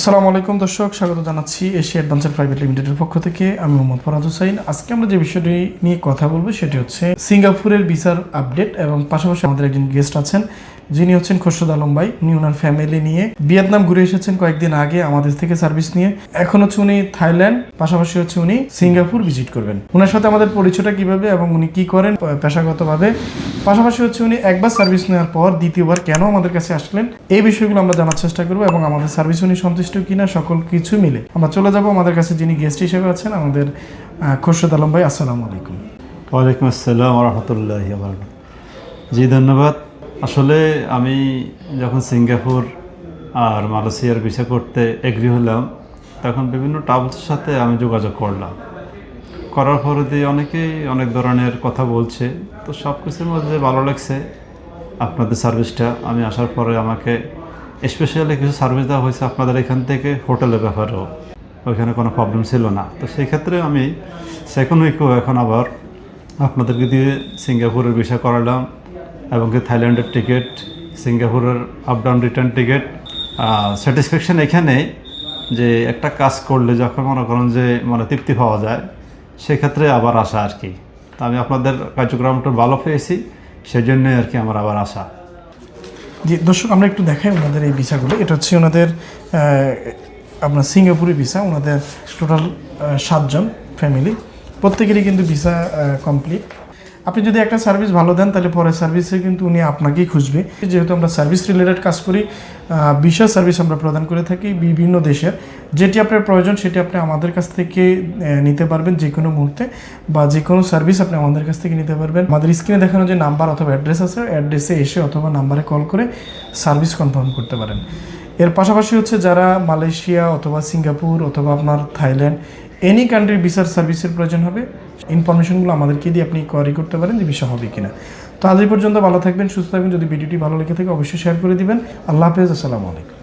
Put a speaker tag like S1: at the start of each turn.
S1: আসসালামু আলাইকুম দর্শক, স্বাগত জানাচ্ছি এশিয়া অ্যাডভেঞ্চার প্রাইভেট লিমিটেডের পক্ষ থেকে। আমি মোহাম্মদ ফরাজ হোসাইন আজকে আমরা যে বিষয়টি নিয়ে কথা বলব সেটি হচ্ছে সিঙ্গাপুরের ভিসার আপডেট এবং পাশাপাশি আমাদের একজন গেস্ট আছেন যিনি হচ্ছেন খোরশেদ আলম ভাই উনি ওনার ফ্যামিলি নিয়ে ভিয়েতনাম ঘুরে এসেছেন কয়েকদিন আগে আমাদের থেকে সার্ভিস নিয়ে। এখন হচ্ছে উনি থাইল্যান্ড, পাশাপাশি হচ্ছে উনি সিঙ্গাপুর ভিজিট করবেন। ওনার সাথে আমাদের পরিচয়টা কীভাবে এবং উনি কি করেন পেশাগতভাবে। পাশাপাশি হচ্ছে উনি একবার সার্ভিস নেওয়ার পর দ্বিতীয়বার কেন আমাদের কাছে আসলেন, এই বিষয়গুলো আমরা জানার চেষ্টা করব এবং আমাদের সার্ভিস উনি সন্তুষ্ট কিনা সকল কিছু মিলে। আমরা চলে যাব আমাদের কাছে যিনি গেস্ট হিসেবে আছেন, আমাদের খোরশেদ আলম ভাই, আসসালামু আলাইকুম।
S2: ওয়ালাইকুম আসসালাম রহমতুল্লাহ জি, ধন্যবাদ। আসলে আমি যখন সিঙ্গাপুর আর মালয়েশিয়ার ভিসা করতে এগ্রি হলাম, তখন বিভিন্ন ট্রাভেলসের সাথে আমি যোগাযোগ করলাম। করার পরে দিয়ে অনেকেই অনেক ধরনের কথা বলছে। তো সব কিছুর মধ্যে ভালো লাগছে আপনাদের সার্ভিসটা। আমি আসার পরে আমাকে স্পেশালি কিছু সার্ভিস দেওয়া হয়েছে আপনাদের এখান থেকে হোটেলের ব্যাপারেও। ওইখানে কোনো প্রবলেম ছিল না। তো সেই ক্ষেত্রে আমি সেকেন্ড উইকেও এখন আবার আপনাদেরকে দিয়ে সিঙ্গাপুরের ভিসা করালাম। এবং কি থাইল্যান্ডের টিকিট, সিঙ্গাপুরের up down return ticket satisfaction এখানে যে একটা কাজ করলে যখন মনে করেন যে মানে তৃপ্তি পাওয়া যায়, সেক্ষেত্রে আবার আসা আর কি। তা আমি আপনাদের কার্যক্রমটা ভালো পেয়েছি সেই জন্যই আর কি আমার আবার আসা
S1: জি, দর্শক, আমরা একটু দেখাই ওনাদের এই ভিসাগুলো। এটা হচ্ছে ওনাদের আপনার সিঙ্গাপুরের ভিসা, ওনাদের টোটাল সাতজন ফ্যামিলি প্রত্যেকেরই কিন্তু ভিসা কমপ্লিট আপনি যদি একটা সার্ভিস ভালো দেন, তাহলে পরের সার্ভিসে কিন্তু উনি আপনাকেই খুঁজবে। যেহেতু আমরা সার্ভিস রিলেটেড কাজ করি ভিসা সার্ভিস আমরা প্রদান করে থাকি বিভিন্ন দেশের। যেটি আপনার প্রয়োজন, সেটি আপনি আমাদের কাছ থেকে নিতে পারবেন যে কোনো মুহূর্তে, বা যে কোনো সার্ভিস আপনি আমাদের কাছ থেকে নিতে পারবেন। আমাদের স্ক্রিনে দেখানো যে নাম্বার অথবা অ্যাড্রেস আছে অ্যাড্রেসে এসে অথবা নাম্বারে কল করে সার্ভিস কনফার্ম করতে পারেন। এর পাশাপাশি হচ্ছে যারা মালয়েশিয়া অথবা সিঙ্গাপুর অথবা আপনার থাইল্যান্ড এনি কান্ট্রির ভিসার সার্ভিসের প্রয়োজন হবে ইনফরমেশনগুলো আমাদেরকে দিয়ে আপনি কোয়ারি করতে পারেন যে বিষয় হবে কিনা। তো আজ পর্যন্ত ভালো থাকবেন, সুস্থ থাকবেন। যদি ভিডিওটি ভালো লেগে থাকে, অবশ্যই শেয়ার করে দিবেন। আল্লাহ হাফেজ, আসসালামু আলাইকুম।